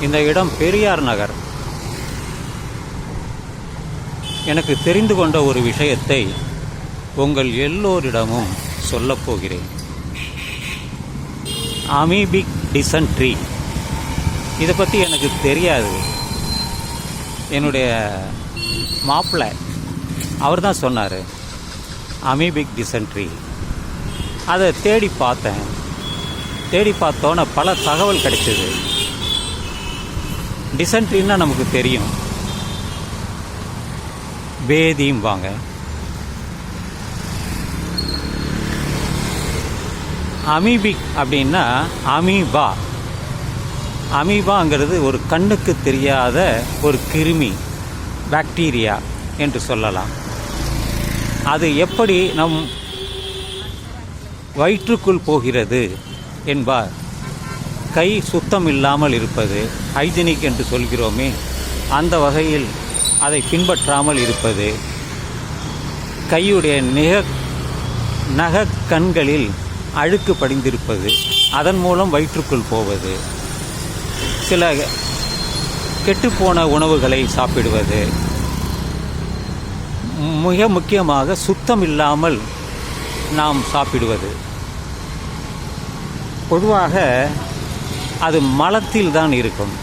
இந்த இடம் பெரியார் நகர். எனக்கு தெரிந்து கொண்ட ஒரு விஷயத்தை உங்கள் எல்லோரிடமும் சொல்லப்போகிறேன் அமீபிக் டிசன்ட்ரி. இதை பற்றி எனக்கு தெரியாது. என்னுடைய மாப்பிள்ளை அவர் தான் சொன்னார் அமீபிக் டிசன்ட்ரி. அதை தேடி பார்த்தேன். தேடி பார்த்தோன்னே பல தகவல் கிடைச்சிது. டிசன்ட்ரின்னா நமக்கு தெரியும். பேதியும்பாங்க அமீபிக் அப்படின்னா அமீபா. அமீபாங்கிறது ஒரு கண்ணுக்கு தெரியாத ஒரு கிருமி பாக்டீரியா என்று சொல்லலாம். அது எப்படி நம் வயிற்றுக்குள் போகிறது என்பார். கை சுத்தம் இல்லாமல் இருப்பது ஹைஜீனிக் என்று சொல்கிறோமே அந்த வகையில் அதை பின்பற்றாமல் இருப்பது கையுடைய நிக நக கண்களில் அழுக்கு படிந்திருப்பது அதன் மூலம் வயிற்றுக்குள் போவது சில கெட்டுப்போன உணவுகளை சாப்பிடுவது மிக முக்கியமாக சுத்தம் இல்லாமல் நாம் சாப்பிடுவது. பொதுவாக அது மலத்தில் தான் இருக்கும்.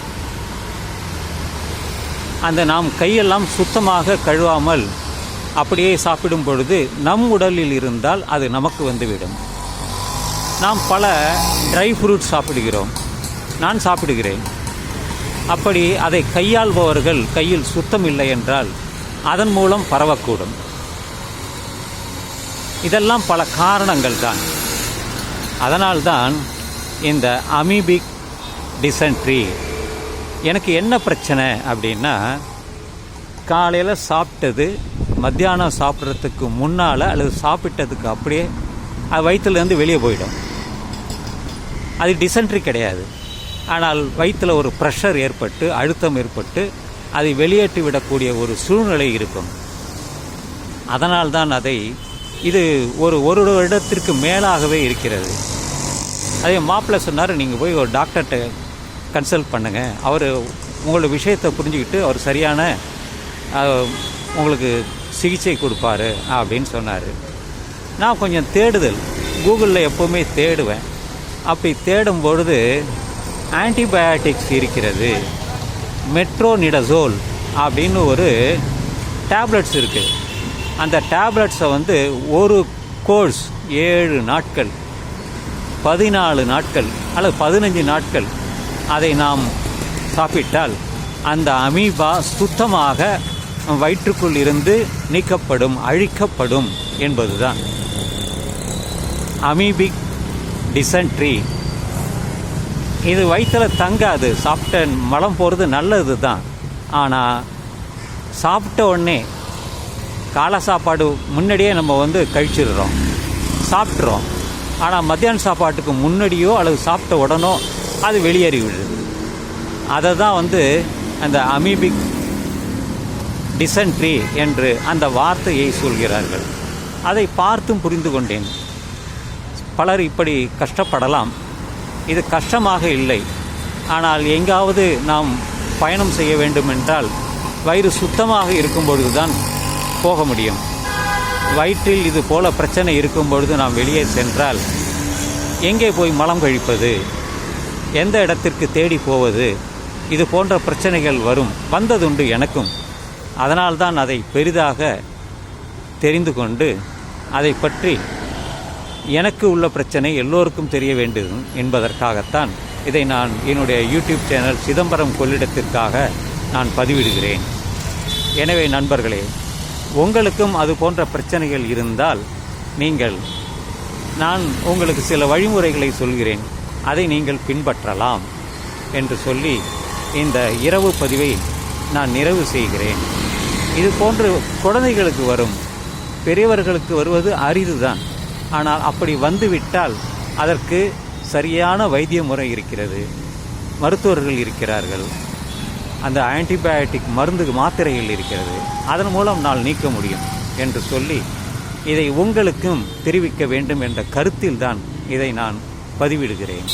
அந்த நாம் கையெல்லாம் சுத்தமாக கழுவாமல் அப்படியே சாப்பிடும் பொழுது நம் உடலில் இருந்தால் அது நமக்கு வந்துவிடும். நாம் பல ட்ரை ஃப்ரூட்ஸ் சாப்பிடுகிறோம். நான் சாப்பிடுகிறேன். அப்படி அதை கையாள்பவர்கள் கையில் சுத்தம் இல்லை என்றால் அதன் மூலம் பரவக்கூடும். இதெல்லாம் பல காரணங்கள் தான். அதனால்தான் இந்த அமீபிக் டிசன்ட்ரி எனக்கு என்ன பிரச்சனை அப்படின்னா காலையில் சாப்பிட்டது மத்தியானம் சாப்பிட்றதுக்கு முன்னால் அல்லது சாப்பிட்டதுக்கு அப்படியே அது வயிற்றுலேருந்து வெளியே போயிடும். அது டிசன்ட்ரி கிடையாது. ஆனால் வயிற்றில் ஒரு ப்ரெஷர் ஏற்பட்டு அழுத்தம் ஏற்பட்டு அதை வெளியேற்றி விடக்கூடிய ஒரு சூழ்நிலை இருக்கும். அதனால்தான் அதை இது ஒரு ஒரு வருடத்திற்கு மேலாகவே இருக்கிறது. அதே மாப்பிள்ளை சொன்னார் நீங்கள் போய் ஒரு டாக்டர்கிட்ட கன்சல்ட் பண்ணுங்கள் அவர் உங்களோட விஷயத்தை புரிஞ்சுக்கிட்டு அவர் சரியான உங்களுக்கு சிகிச்சை கொடுப்பாரு அப்படின்னு சொன்னார். நான் கொஞ்சம் தேடுதல். கூகுளில் எப்போவுமே தேடுவேன். அப்படி தேடும் பொழுது ஆன்டிபயாட்டிக்ஸ் இருக்கிறது. மெட்ரோனிடசோல் அப்படின்னு ஒரு டேப்லெட்ஸ் இருக்குது அந்த டேப்லெட்ஸை வந்து ஒரு கோர்ஸ் ஏழு நாட்கள் பதினாலு நாட்கள் அல்லது பதினஞ்சு நாட்கள் அதை நாம் சாப்பிட்டால் அந்த அமீபா சுத்தமாக வயிற்றுக்குள் இருந்து நீக்கப்படும் அழிக்கப்படும் என்பதுதான். Amoebic dysentery. இது வயிற்றில் தங்காது சாப்பிட்ட மலம் போகிறது நல்லது தான் ஆனால் சாப்பிட்ட உடனே காலை சாப்பாடு முன்னாடியே நம்ம வந்து கழிச்சிடுறோம். சாப்பிட்றோம் ஆனால் மத்தியான சாப்பாட்டுக்கு முன்னாடியோ அல்லது சாப்பிட்ட உடனோ அது வெளியேறி விடுது அதை தான் வந்து அந்த அமீபிக் டிசன்ட்ரி என்று அந்த வார்த்தையை சொல்கிறார்கள். அதை பார்த்தும் புரிந்து கொண்டேன். பலர் இப்படி கஷ்டப்படலாம். இது கஷ்டமாக இல்லை. ஆனால் எங்காவது நாம் பயணம் செய்ய வேண்டுமென்றால் வயிறு சுத்தமாக இருக்கும்பொழுது தான் போக முடியும். வயிற்றில் இது போல பிரச்சனை இருக்கும் பொழுது நாம் வெளியே சென்றால் எங்கே போய் மலம் கழிப்பது? எந்த இடத்திற்கு தேடி போவது? இது போன்ற பிரச்சனைகள் வரும். வந்ததுண்டு எனக்கும். அதனால்தான் அதை பெரிதாக தெரிந்து கொண்டு அதை பற்றி எனக்கு உள்ள பிரச்சனை எல்லோருக்கும் தெரிய வேண்டும் என்பதற்காகத்தான் இதை நான் என்னுடைய யூடியூப் சேனல் சிதம்பரம் கொள்ளிடத்திற்காக நான் பதிவிடுகிறேன். எனவே நண்பர்களே உங்களுக்கும் அது போன்ற பிரச்சனைகள் இருந்தால் நீங்கள் நான் உங்களுக்கு சில வழிமுறைகளை சொல்கிறேன். அதை நீங்கள் பின்பற்றலாம் என்று சொல்லி இந்த இரவு பதிவை நான் நிறைவு செய்கிறேன். இது போன்று குழந்தைகளுக்கு வரும் பெரியவர்களுக்கு வருவது அரிதுதான். ஆனால் அப்படி வந்துவிட்டால் அதற்கு சரியான வைத்திய முறை இருக்கிறது. மருத்துவர்கள் இருக்கிறார்கள். அந்த ஆன்டிபயோட்டிக் மருந்து மாத்திரைகள் இருக்கிறது. அதன் மூலம் நான் நீக்க முடியும் என்று சொல்லி இதை உங்களுக்கும் தெரிவிக்க வேண்டும் என்ற கருத்தில்தான் இதை நான் பதிவிடுகிறேன்.